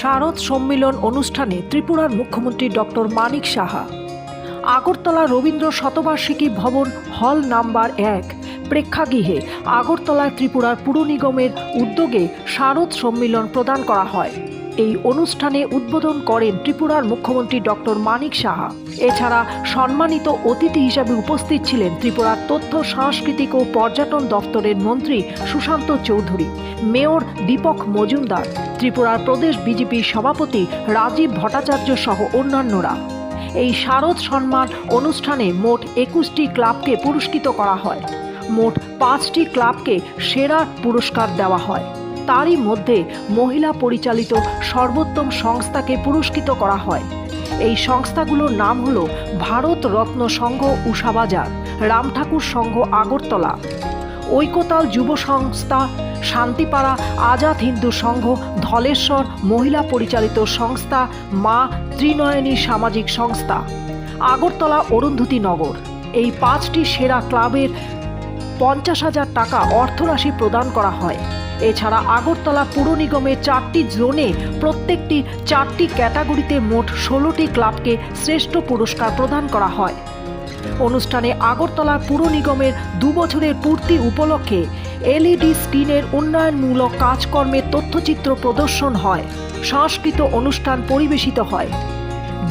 শারদ সম্মেলন অনুষ্ঠানে ত্রিপুরার মুখ্যমন্ত্রী ডক্টর মানিক সাহা। আগরতলা রবীন্দ্র শতবার্ষিকী ভবন হল নাম্বার এক প্রেক্ষাগৃহে আগরতলা ত্রিপুরার পুরনিগমের উদ্যোগে শারদ সম্মেলন প্রদান করা হয়। এই অনুষ্ঠানে উদ্বোধন করেন ত্রিপুরার মুখ্যমন্ত্রী ডক্টর মানিক সাহা। এছাড়া সম্মানিত অতিথি হিসাবে উপস্থিত ছিলেন ত্রিপুরার তথ্য, সাংস্কৃতিক ও পর্যটন দপ্তরের মন্ত্রী সুশান্ত চৌধুরী, মেয়র দীপক মজুমদার, ত্রিপুরার প্রদেশ বিজেপির সভাপতি রাজীব ভট্টাচার্য সহ অন্যান্যরা। এই শারদ সম্মান অনুষ্ঠানে মোট একুশটি ক্লাবকে পুরস্কৃত করা হয়। মোট পাঁচটি ক্লাবকে সেরা পুরস্কার দেওয়া হয়। তারই মধ্যে মহিলা পরিচালিত সর্বোত্তম সংস্থাকে পুরস্কৃত করা হয়। এই সংস্থাগুলোর নাম হলো ভারত রত্ন সংঘ উষাবাজার রামঠাকুর সংঘ আগরতলা, ঐকতাল যুব সংস্থা শান্তিপাড়া আজাদ হিন্দু সংঘ ধলেশ্বর মহিলা পরিচালিত সংস্থা মা ত্রিনয়নী সামাজিক সংস্থা, আগরতলা অরুন্ধতী নগর। এই পাঁচটি সেরা ক্লাবের পঞ্চাশ হাজার টাকা অর্থরাশি প্রদান করা হয়। এছাড়া আগরতলা পুর নিগমের চারটি জোনে প্রত্যেকটি চারটি ক্যাটাগরিতে মোট ষোলোটি ক্লাবকে শ্রেষ্ঠ পুরস্কার প্রদান করা হয়। অনুষ্ঠানে আগরতলা পুর নিগমের দু বছরের পূর্তি উপলক্ষে এলইডি স্ক্রিনের উন্নয়নমূলক কাজকর্মের তথ্যচিত্র প্রদর্শন হয়। সংস্কৃত অনুষ্ঠান পরিবেশিত হয়।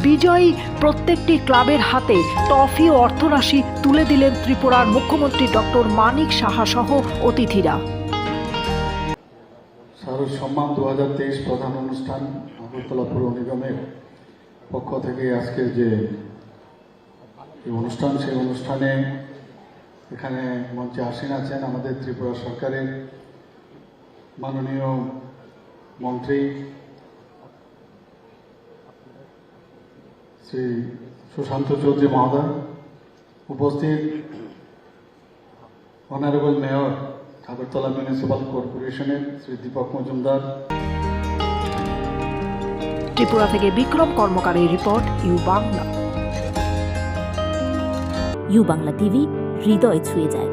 বিজয়ী প্রত্যেকটি ক্লাবের হাতে ট্রফি ও অর্থরাশি তুলে দিলেন ত্রিপুরার মুখ্যমন্ত্রী ডক্টর মানিক সাহা সহ অতিথিরা। সম্মান দু হাজার তেইশ প্রধান অনুষ্ঠান আগরতলা পুর নিগমের পক্ষ থেকে আজকে যে অনুষ্ঠান, সেই অনুষ্ঠানে এখানে মঞ্চে আসীন আছেন আমাদের ত্রিপুরা সরকারের মাননীয় মন্ত্রী শ্রী সুশান্ত চৌধুরী মহোদয়, উপস্থিত অনারেবল মেয়র আগরতলা মিউনিসিপাল কর্পোরেশনের শ্রী দীপক মজুমদার। ত্রিপুরা থেকে Bikram কর্মকারের report, U Bangla. U Bangla TV, হৃদয় ছুঁয়ে যায়।